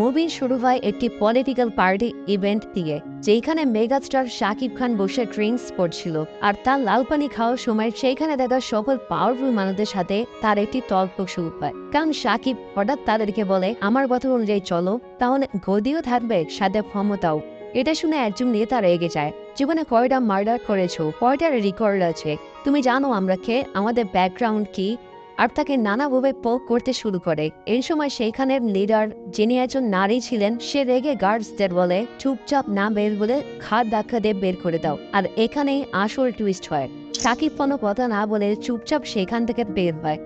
Movie শুরু হয় একটি পলিটিক্যাল পার্টি ইভেন্ট দিয়ে যেখানে মেগাস্টার শাকিব খান বসে ড্রিঙ্কস করছিল, আর তার লাল পানি খাওয়ার সময় সেইখানে দেখা সকল পাওয়ারফুল মানুষদের সাথে তার একটি তর্ক শুরু হয়। কারণ শাকিব হঠাৎ তাদেরকে বলে, আমার কথা অনুযায়ী চলো, তাহলে গদিও থাকবে সাথে ক্ষমতাও। এটা শুনে একজন নেতা রেগে যায়, জীবনে কয়টা মার্ডার করেছ? কয়টার রেকর্ড আছে? তুমি জানো আমরা কে? আমাদের ব্যাকগ্রাউন্ড কি? আর তাকে নানাভাবে পোক করতে শুরু করে। এই সময় সেইখানের লিডার, যিনি একজন নারী ছিলেন, সে রেগে গার্ডসদের বলে, চুপচাপ না বের বলে খাদ ধাক্কা দিয়ে বের করে দাও। আর এখানেই আসল টুইস্ট হয়। সাকিব কোনো কথা না বলে চুপচাপ সেখান থেকে বের হয়।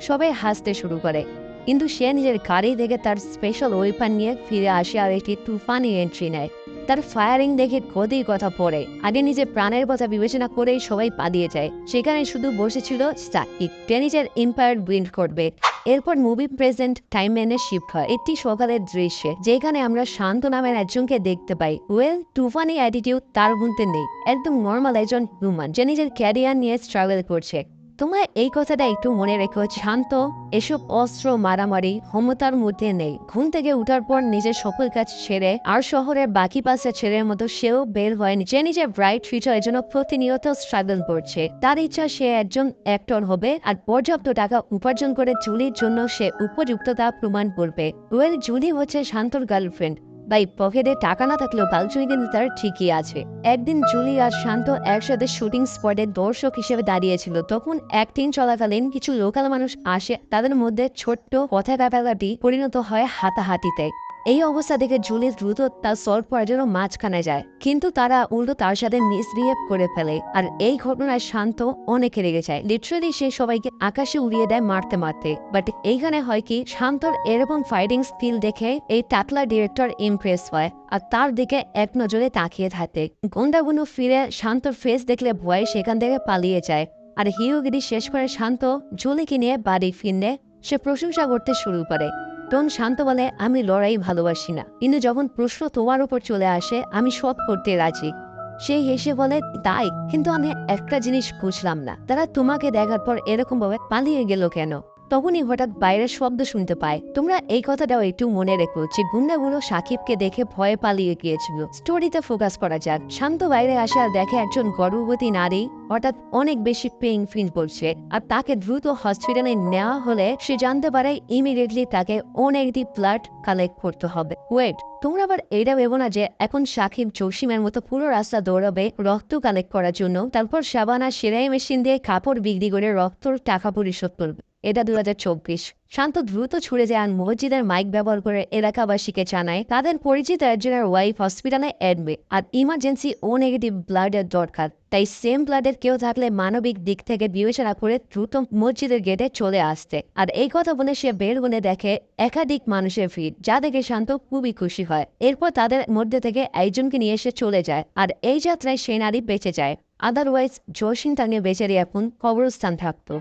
সবাই হাসতে শুরু করে। কিন্তু সে নিজের গাড়ি দেখে তার স্পেশাল ওয়েপন নিয়ে ফিরে আসে আর একটি তুফানি এন্ট্রি নেয়। তার ফায়ারিং দেখে গতির কথা পড়ে। আগে নিজের প্রাণের কথা বিবেচনা করেই সবাই পালিয়ে যায়। সেখানে শুধু বসেছিল সাকিব টেনিসের এম্পায়ার উইন্ড করবে। এরপর মুভি প্রেজেন্ট টাইম মেনে শিফট হয় একটি সকালের দৃশ্যে, যেখানে আমরা শান্ত নামের একজনকে দেখতে পাই। ওয়েল তুফানি অ্যাটিটিউড তার মধ্যে নেই। একদম নর্মাল একজন হিউম্যান যে নিজের ক্যারিয়ার নিয়ে স্ট্রাগল করছে। তোমরা এই কথাটা একটু মনে রেখো, শান্ত। এসব অস্ত্র মারামারি ক্ষমতার মধ্যে নেই। ঘুম থেকে উঠার পর নিজের সকল কাজ ছেড়ে আর শহরের বাকি পাশে ছেড়ের মতো সেও বের হয় নিজে নিজে ব্রাইট ফিউচারের জন্য প্রতিনিয়ত স্ট্রাগল করছে। তার ইচ্ছা, সে একজন অ্যাক্টর হবে আর পর্যাপ্ত টাকা উপার্জন করে জুলির জন্য সে উপযুক্ততা প্রমাণ করবে। ওয়েল জুলি হচ্ছে শান্তর গার্লফ্রেন্ড তাই পকেটে টাকা না থাকলেও বালচুই কিন্তু তার ঠিকই আছে। একদিন জুলি আর শান্ত একসাথে শুটিং স্পটে দর্শক হিসেবে দাঁড়িয়েছিল। তখন অ্যাক্টিং চলাকালীন কিছু লোকাল মানুষ আসে, তাদের মধ্যে ছোট্ট কথা ব্যাপারটি পরিণত হয় হাতাহাতিতে। এই অবস্থা দেখে জুলি দ্রুত তার করার জন্য মাঝখানে যায়। কিন্তু তারা উল্টো তার সাথে মিসবিহেভ করে ফেলে আর এই ঘটনায় শান্ত অনেকে রেগে যায়। লিটারালি সে সবাইকে আকাশে উড়িয়ে দেয় মারতে মারতে। বাট এইখানে হয় কি, শান্তর এরকম ফাইটিং স্কিল দেখে এই টাকলা ডিরেক্টর ইমপ্রেস হয় আর তার দিকে এক নজরে তাকিয়ে থাকে। গন্ডাগুলো ফিরে শান্তর ফেস দেখলে ভয়ে সেখান থেকে পালিয়ে যায়। আর হিরোগিরি শেষ করে শান্ত, জুলিকে নিয়ে বাড়ি ফিরলে সে প্রশংসা করতে শুরু করে। তখন শান্ত বলে আমি লড়াই ভালোবাসি না। কিন্তু যখন প্রশ্ন তোমার উপর চলে আসে, আমি সব করতে রাজি। সে হেসে বলে, তাই, কিন্তু আমি একটা জিনিস বুঝলাম না। তারা তোমাকে দেখার পর এরকম ভাবে পালিয়ে গেল কেন? তখনই হঠাৎ বাইরের শব্দ শুনতে পায়। তোমরা এই কথাটাও একটু মনে রেখো যে গুন্ডাগুলো সাকিবকে দেখে ভয়ে পালিয়ে গিয়েছিল। স্টোরিতে ফোকাস করা যাক। শান্ত বাইরে আসে দেখে একজন গর্ভবতী নারী, হঠাৎ অনেক বেশি পেইন ফিল করছে আর তাকে দ্রুত হসপিটালে নেওয়া হলে সে জানতে পারে ইমিডিয়েটলি তাকে অনেকটি ব্লাড কালেক্ট করতে হবে। ওয়েট তোমরা আবার এটা ভেবো না যে এখন সাকিব জসিমের মতো পুরো রাস্তা দৌড়াবে রক্ত কালেক্ট করার জন্য, তারপর সাবানা সেরাই মেশিন দিয়ে কাপড় বিক্রি করে রক্তর টাকা পরিশোধ করবে। এটা দু হাজার চব্বিশ। শান্ত দ্রুত ছুড়ে আর মসজিদের মাইক ব্যবহার করে এলাকাবাসীকে জানায়, তাদের পরিচিত একজনের ওয়াইফ হসপিটালে অ্যাডমিট আর ইমার্জেন্সি ও নেগেটিভ ব্লাডের দরকার। তাই সেম ব্লাডের কেউ থাকলে মানবিক দিক থেকে বিবেচনা করে দ্রুত মসজিদের গেটে চলে আসতে। আর এই কথা বলে সে হলে দেখে একাধিক মানুষের ভিড়, যা দেখে শান্ত খুবই খুশি হয়। এরপর তাদের মধ্যে থেকে একজনকে নিয়ে এসে চলে যায় আর এই যাত্রায় সে নারী বেঁচে যায়। আদারওয়াইজ জসিন তাকে বেচারি এখন কবরস্থান থাকতো।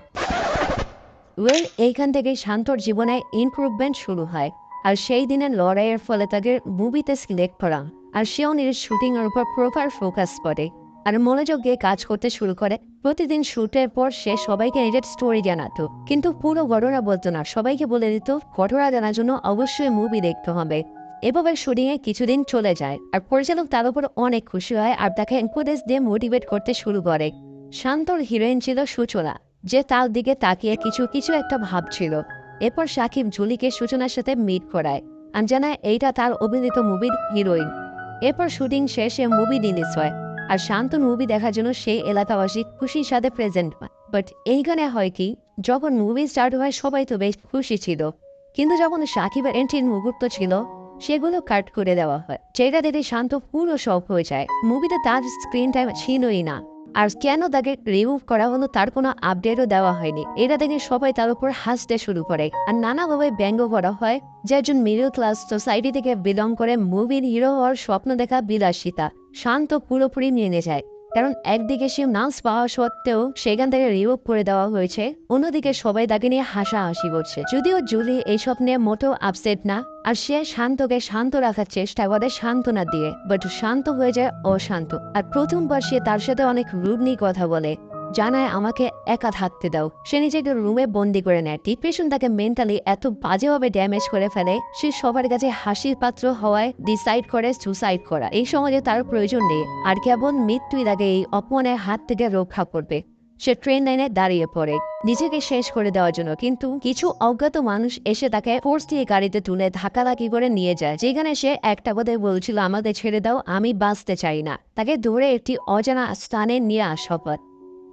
ওয়েল এইখান থেকে শান্তর জীবনে ইমপ্রুভমেন্ট শুরু হয়। আর সেই দিনের লড়াইয়ের ফলে তাকে মুভিতে সিলেক্ট করা। আর সেও নিজের শুটিং এর উপর প্রপার ফোকাস করে। আর মনোযোগ দিয়ে কাজ করতে শুরু করে। প্রতিদিন শুটের পর সে সবাইকে নিজের স্টোরি জানাতো। কিন্তু পুরো ঘটনা বলতো না। সবাইকে বলে দিত, ঘটনা জানার জন্য অবশ্যই মুভি দেখতে হবে। এভাবে শুটিং এ কিছুদিন চলে যায়। আর পরিচালক তার উপর অনেক খুশি হয়। আর তাকে এনকারেজ দিয়ে মোটিভেট করতে শুরু করে। শান্তর হিরোইন ছিল সূচনা যে তার দিকে তাকিয়ে কিছু কিছু একটা ভাবছিল। এরপর সাকিব জুলিকে সূচনার সাথে মিট করায়। আঞ্জানা, এইটা তার অভিনীত মুভির হিরোইন এরপর শুটিং শেষে মুভি রিলিজ হয়। আর শান্তন মুভি দেখার জন্য সেই এলাকাবাসী খুশির সাথে প্রেজেন্ট হয়। বাট এইখানে হয় কি, যখন মুভি স্টার্ট হয়, সবাই তো বেশ খুশি ছিল। কিন্তু যখন সাকিবের এন্ট্রির মুহূর্ত ছিল, সেগুলো কাট করে দেওয়া হয়। যেটা দেখে শান্ত পুরো শখ হয়ে যায়। মুভিতে তার স্ক্রিন টাইম ছিলই না। আর কেন তাকে রিমুভ করা হলো তার কোনো আপডেটও দেওয়া হয়নি। এটা দেখে সবাই তার উপর হাসতে শুরু করে। আর নানাভাবে ব্যঙ্গ করা হয়, যে একজন মিডল ক্লাস সোসাইটি থেকে বিলং করে মুভির হিরো হওয়ার স্বপ্ন দেখা বিলাসিতা। শান্ত পুরোপুরি মেনে যায় কারণ একদিকে সে নার্স পাওয়া সত্ত্বেও সেখান থেকে রিমুভ করে দেওয়া হয়েছে, অন্যদিকে সবাই তাকে নিয়ে হাসাহাসি করছে। যদিও জুলি এইসব নিয়ে মোটেও আপসেট না, আর সে শান্তকে শান্ত রাখার চেষ্টা করে সান্ত্বনা দিয়ে বাট শান্ত হয়ে যায় অশান্ত। আর প্রথমবার সে তার সাথে অনেক রুডনি কথা বলে। জানায় আমাকে একা থাকতে দাও। সে নিজেকে রুমে বন্দি করে নেয়। ডিপ্রেশন তাকে মেন্টালি এত বাজেভাবে ড্যামেজ করে ফেলে, সে সবার কাছে হাসির পাত্র হওয়ায় ডিসাইড করে সুসাইড করা। এই সমাজে তার প্রয়োজন নেই। আর কেবল মৃত্যুই তাকে এই অপমানের হাত থেকে রক্ষা করবে। সে ট্রেন লাইনে দাঁড়িয়ে পড়ে। নিজেকে শেষ করে দেওয়ার জন্য। কিন্তু কিছু অজ্ঞাত মানুষ এসে তাকে ফোর্স দিয়ে গাড়িতে তুলে ধাক্কাধাক্কি করে নিয়ে যায়। যেখানে সে একটা কথা বলছিল আমাদের ছেড়ে দাও, আমি বাঁচতে চাই না। তাকে ধরে একটি অজানা স্থানে নিয়ে আসা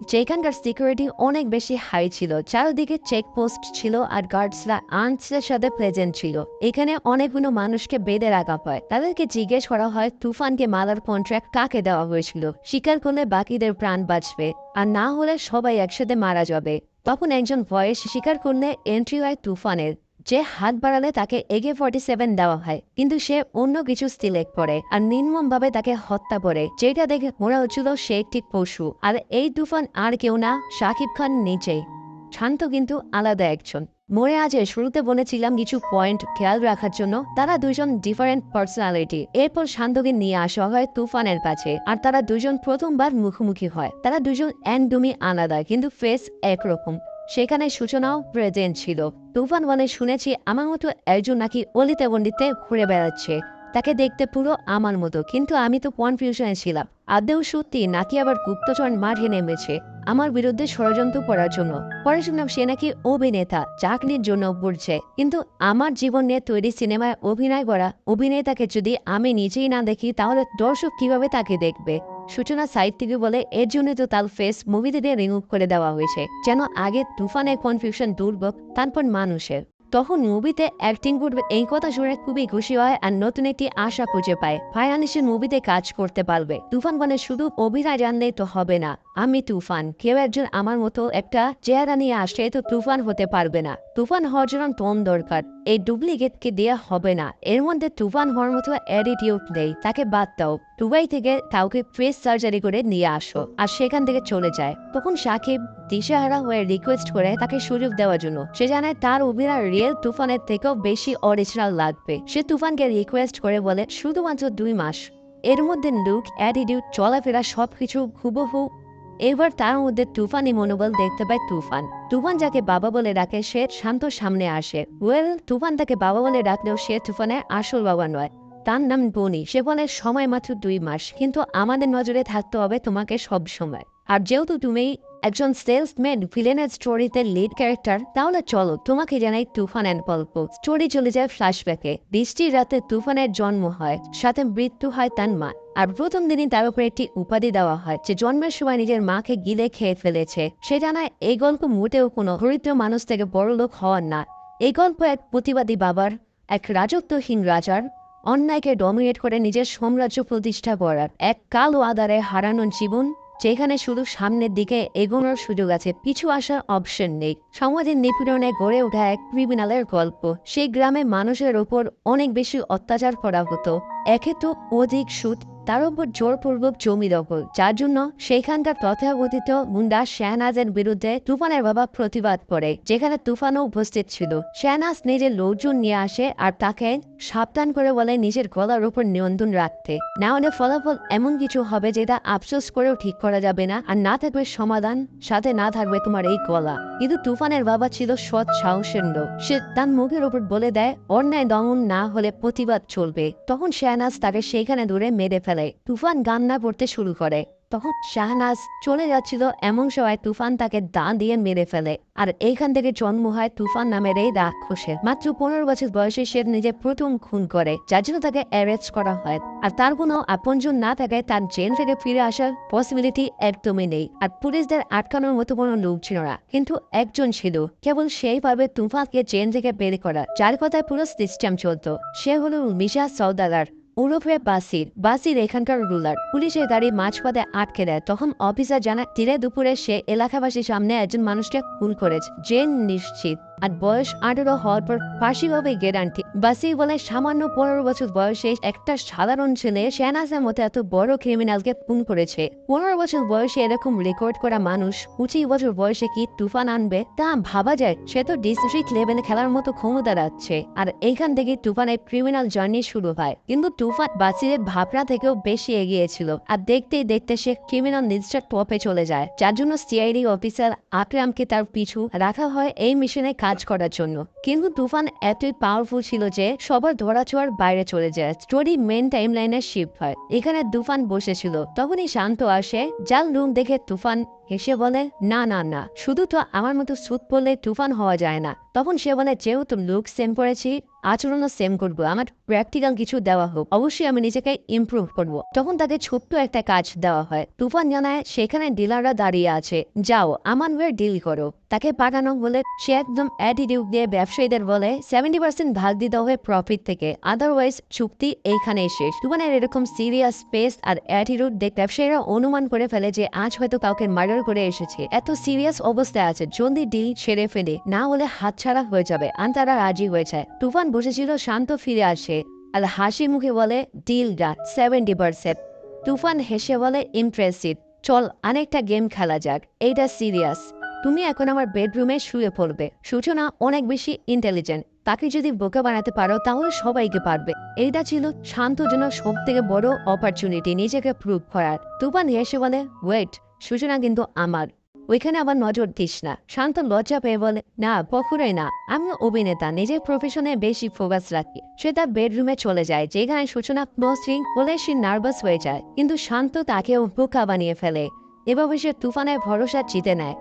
যেখানকার সিকিউরিটি অনেক বেশি হাই ছিল, চারদিকে চেকপোস্ট ছিল আর গার্ডসরা আর্মসের সাথে প্রেজেন্ট ছিল। এখানে অনেকগুলো মানুষকে বেঁধে রাখা হয়। তাদেরকে জিজ্ঞেস করা হয়, তুফানকে মালার কন্ট্রাক্ট কাকে দেওয়া হয়েছিল? স্বীকার করলে বাকিদের প্রাণ বাঁচবে, আর না হলে সবাই একসাথে মারা যাবে। তখন একজন ভয়েস স্বীকার করলে, এন্ট্রি হয় তুফানের। যে হাত বাড়ালে তাকে এগে ফর্টি সেভেন দেওয়া হয়, কিন্তু সে অন্য কিছু সিলেক্ট পরে আর নির্মমভাবে তাকে হত্যা করে, যেটা দেখে মনে হচ্ছিল সে একটি পশু। আর এই তুফান আর কেউ না শাকিব খান নিচেই শান্ত কিন্তু আলাদা একজন। মনে আছে শুরুতে বলেছিলাম কিছু পয়েন্ট খেয়াল রাখার জন্য, তারা দুজন ডিফারেন্ট পার্সোনালিটি এরপর শান্তকে নিয়ে আসা হয় তুফানের কাছে, আর তারা দুজন প্রথমবার মুখোমুখি হয়। তারা দুজন একদমই আলাদা, কিন্তু ফেস একরকম। সেখানে সূচনাও প্রেজেন্ট ছিল। তুফান ওয়ানে শুনেছি আমার মতো একজন নাকি অলিতে গন্ডিতে ঘুরে বেড়াচ্ছে। তাকে দেখতে পুরো আমার মতো, কিন্তু আমি তো কনফিউশনে ছিলাম। আদেও সত্যি নাকি আবার গুপ্তচর মাঠে নেমেছে? আমার বিরুদ্ধে ষড়যন্ত্র করার জন্য। পরে শুনলাম সে নাকি অভিনেতা, চাকরির জন্য পড়ছে কিন্তু আমার জীবন নিয়ে তৈরি সিনেমায় অভিনয় করা অভিনেতাকে যদি আমি নিজেই না দেখি, তাহলে দর্শক কীভাবে তাকে দেখবে? সূচনা সাইট থেকে বলে, এর জন্য তো তার ফেস মুভিতে দিয়ে রিমুভ করে দেওয়া হয়েছে। যেন আগে তুফানের কনফিউশন দূর তারপর মানুষের। তখন মুভিতে অ্যাক্টিং করবে, এই কথা শুনে খুবই খুশি হয় আর নতুন একটি আশা খুঁজে পায়। ফায়ানিসে মুভিতে কাজ করতে পারবে। তুফান বলে, শুধু অভিনয় জানলেই তো হবে না। আমি তুফান। কেউ একজন আমার মতো একটা চেহারা নিয়ে আসলে তো তুফান হতে পারবে না। তুফান হওয়ার জন্য টোন দরকার। এই ডুপ্লিকেটকে দেওয়া হবে না। এর মধ্যে তুফান হওয়ার মতো অ্যাটিটিউড নেই, তাকে বাদ দাও। দুবাই থেকে কাউকে ফেস সার্জারি করে নিয়ে আসো আর সেখান থেকে চলে যায়। তখন সাকিব দিশাহারা হয়ে রিকোয়েস্ট করে তাকে সুযোগ দেওয়ার জন্য। সে জানায় তার অভিনয় রিয়েল তুফানের থেকেও বেশি অরিজিনাল লাগবে। সে তুফানকে রিকোয়েস্ট করে বলে, শুধুমাত্র দুই মাস। এর মধ্যে লুক, অ্যাটিটিউড, চলাফেরা সবকিছু হুবহু এবার তার মধ্যে তুফানি মনোবল দেখতে পায় তুফান। তুফান যাকে বাবা বলে ডাকে, সে শান্ত সামনে আসে। ওয়েল, তুফান তাকে বাবা বলে ডাকলেও সে তুফানের আসল বাবা নয়। তার নাম বনি। সে বলে, সময় মাত্র দুই মাস, কিন্তু আমাদের নজরে থাকতে হবে তোমাকে সব সময়। আর যেহেতু তুমি একজন সেলসম্যান ভিলেনের স্টোরিতে লিড ক্যারেক্টার তাহলে চলো তোমাকে জানাই তুফান অ্যান্ড গল্প স্টোরি চলে যায় ফ্ল্যাশব্যাকে বৃষ্টির রাতে তুফানের জন্ম হয়, সাথে মৃত্যু হয় তার মা। আর প্রথম দিনই তার উপরে একটি উপাধি দেওয়া হয়, যে জন্মের সময় নিজের মাকে গিলে খেয়ে ফেলেছে। সে জানায়, এই গল্প মোটেও কোনো দরিদ্র মানুষ থেকে বড় লোক হওয়ার না। এই গল্প এক প্রতিবাদী বাবার, এক রাজত্বহীন রাজার, অন্যায়কে ডমিনেট করে নিজের সাম্রাজ্য প্রতিষ্ঠা করার। এক কালো আদারে হারানোর জীবন যেখানে শুধু সামনের দিকে এগোনোর সুযোগ আছে, পিছু আসার অপশন নেই। সমাজের নিপীড়নে গড়ে ওঠা এক ক্রিমিনালের গল্প। সেই গ্রামে মানুষের ওপর অনেক বেশি অত্যাচার করা হতো। একে তো অধিক সুদ তার উপর জোরপূর্বক জমি দখল। যার জন্য সেখানকার তথাকথিত মুন্ডা শেহনাজের বিরুদ্ধে তুফানের বাবা প্রতিবাদ করে, যেখানে তুফানও উপস্থিত ছিল। শেহনাজ নিজের লোকজন নিয়ে আসে আর তাকে সাবধান করে বলে নিজের গলার উপর নিয়ন্ত্রণ রাখতে। না হলে ফলাফল এমন কিছু হবে যেটা আফসোস করেও ঠিক করা যাবে না আর না থাকবে সমাধান, সাথে না থাকবে তোমার এই গলা। কিন্তু তুফানের বাবা ছিল সৎ সাহসের লোক। সে তার মুখের উপর বলে দেয়, অন্যায় দমন না হলে প্রতিবাদ চলবে। তখন শেহনাজ তাকে সেইখানে দূরে মেরে ফেলে। তুফান গান্না পড়তে শুরু করে। তখন শাহনাজ চলে যাচ্ছিল এমন সময় তুফান তাকে দা দিয়ে মেরে ফেলে। আর এইখান থেকে জন্ম হয় তুফান নামের এই রাক্ষসের। মাত্র পনেরো বছর বয়সে সে নিজের প্রথম খুন করে, যার জন্য তাকে অ্যারেস্ট করা হয়। আর তার কোনো আপনজন না থাকায় তার জেল থেকে ফিরে আসার পসিবিলিটি একদমই নেই। আর পুলিশদের আটকানোর মতো কোনো লোক ছিল না। কিন্তু একজন ছিল, কেবল সেইভাবে তুফানকে জেল থেকে বের করা, যার কথায় পুরো সিস্টেম চলতো। সে হলো মিশা সৌদাগার ওরফে বাসির বাসির এখানকার রুলার। পুলিশের গাড়ি মাঝপথে আটকে দেয়। তখন অফিসার জানায় তীরে দুপুরে সে এলাকাবাসীর সামনে একজন মানুষকে খুন করেছে। জেন নিশ্চিত। আর বয়স আঠেরো হওয়ার পর ফাঁসি হবে গ্যারান্টি। বাসি বলে সামান্য পনেরো বছর বয়সে একটা সাধারণ ছেলে শেনাজের মতো এত বড় ক্রিমিনালকে খুন করেছে। পনেরো বছর বয়সে এরকম রেকর্ড করা মানুষ পঁচিশ বছর বয়সে কি তুফান আনবে? তা ভাবা যায়, সে তো ডিস্ট্রিক্ট লেভেলে খেলার মতো ক্ষমতা রাখছে। আর এইখান থেকে তুফানের ক্রিমিনাল জার্নি শুরু হয়। কিন্তু তুফান বাসিরের ভাবনা থেকেও বেশি এগিয়েছিল। আর দেখতেই দেখতে সে ক্রিমিনাল নির্দিষ্ট টপে চলে যায়। যার জন্য সিআইডি অফিসার আকরামকে তার পিছু রাখা হয়। এই মিশনে কাজ করার জন্য। কিন্তু তুফান এতই পাওয়ারফুল ছিল যে সবার ধরাছোঁয়ার বাইরে চলে যায়। স্টোরি মেন টাইম লাইনে শিফট হয়। এখানে তুফান বসেছিল। তখনই শান্ত আসে। যার রুম দেখে তুফান হেসে বলে, না না না, শুধু তো আমার মতো সুদ পড়লে তুফান হওয়া যায় না। তখন সে বলে, যেহেতু লুক সেম করেছি আচরণও সেম করব। আমার প্র্যাকটিক্যাল কিছু দেওয়া হোক, অবশ্যই আমি নিজেকে ইমপ্রুভ করব। তখন তাকে ছোট্ট একটা কাজ দেওয়া হয়। তুফান জানায়, সেখানে ডিলাররা দাঁড়িয়ে আছে। যাও আমার হয়ে ডিল করো। তাকে পাঠানো বলে, সে একদম অ্যাটিটিউড দিয়ে ব্যবসায়ীদের বলে সেভেন্টি পার্সেন্ট ভাগ দিতে হবে প্রফিট থেকে আদারওয়াইজ চুক্তি এইখানেই শেষ। তুফানের এরকম সিরিয়াস স্পেস আর অ্যাটিটিউড দেখ ব্যবসায়ীরা অনুমান করে ফেলে যে, আজ হয়তো কাউকে মার্ডার করে এসেছে। এত সিরিয়াস অবস্থায় আছে, জলদি ডিল ছেড়ে ফেলে, না হলে হাতছাড়া হয়ে যাবে। আর তারা রাজি হয়ে যায়। তুফান বসেছিল, শান্ত ফিরে আসে। আর হাসি মুখে বলে deal done seventy percent Toofan হেসে বলে ইমপ্রেসিভ চল অনেকটা গেম খেলা যাক। এইটা সিরিয়াস তুমি এখন আমার বেডরুমে শুয়ে পড়বে। সূচনা অনেক বেশি ইন্টেলিজেন্ট তাকে যদি বোকা বানাতে পারো, তাহলে সবাইকে পারবে। এইটা ছিল শান্তর জন্য সব থেকে বড় অপরচুনিটি নিজেকে প্রুভ করার। তুফান হেসে বলে ওয়েট সূচনা কিন্তু আমার। ওইখানে আবার নজর দিস না। শান্ত লজ্জা পেয়ে বলে, না কখনোই না। আমি অভিনেতা, নিজের প্রফেশনে বেশি ফোকাস রাখি। সে তার বেডরুমে চলে যায় যেখানে সূচনা ক্লোজিং বলে সে নার্ভাস হয়ে যায়। কিন্তু শান্ত তাকেও বোকা বানিয়ে ফেলে। এভাবে সে তুফানের ভরসা জিতে নেয়।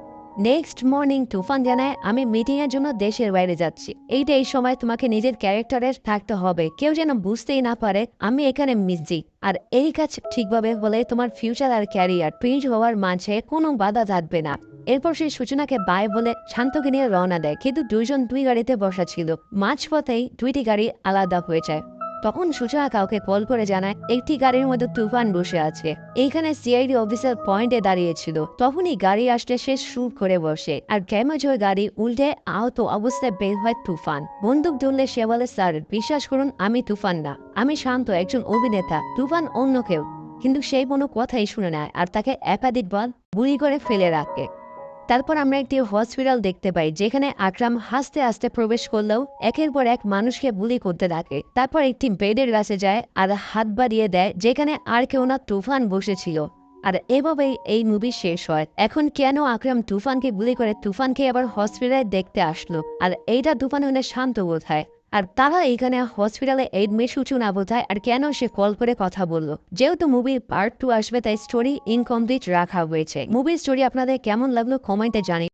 নেক্সট মর্নিং তুফান জানায়, আমি মিটিং এর জন্য দেশের বাইরে যাচ্ছি। এইটা এই সময় তোমাকে নিজের ক্যারেক্টারের থাকতে হবে। কেউ যেন বুঝতেই না পারে, আমি এখানে মিসজি আর এই কাজ ঠিকভাবে হলে তোমার ফিউচার আর ক্যারিয়ার প্রিন্ট হওয়ার মাঝে কোনো বাধা থাকবে না। এরপর সেই সূচনাকে বাই বলে শান্তকে নিয়ে রওনা দেয়। কিন্তু দুইজন দুই গাড়িতে বসা ছিল। মাঝপথেই দুইটি গাড়ি আলাদা হয়ে যায়। তখন সূচনা কাউকে কল করে জানায়, একটি গাড়ির মধ্যে তুফান বসে আছে। এইখানে সিআইডি অফিসার পয়েন্টে দাঁড়িয়েছিল। তখনই গাড়ি আসতে সে শুট করে বসে, আর ড্যামেজ হয়ে গাড়ি উল্টে আহত অবস্থায় বের হয় তুফান। বন্দুক ধরলে সে বলে, স্যার, বিশ্বাস করুন, আমি তুফান না। আমি শান্ত একজন অভিনেতা, তুফান অন্য কেউ। কিন্তু সেই কোনো কথাই শুনে নেয় আর তাকে একাধিকবার বুড়ি করে ফেলে রাখে। তারপর আমরা একটি হসপিটাল দেখতে পাই, যেখানে আকরাম হাসতে হাসতে প্রবেশ করলেও একের পর এক মানুষকে বুলি করতে থাকে। তারপর একটি বেডের কাছে যায় আর হাত বাড়িয়ে দেয়, যেখানে আর কেউ না তুফান বসেছিল। আর এভাবেই এই মুভি শেষ হয়। এখন কেন আকরাম তুফানকে গুলি করে তুফানকে আবার হসপিটালে দেখতে আসলো? আর এইটা তুফান হলে শান্ত বোধহয় আর তারা এখানে হসপিটালে এডমিট সূচনা বোঝায় আর কেন সে কল করে কথা বলল। যেহেতু মুভির পার্ট টু আসবে, তাই স্টোরি ইনকমপ্লিট রাখা হয়েছে। মুভির স্টোরি আপনাদের কেমন লাগল? কমেন্টে জানি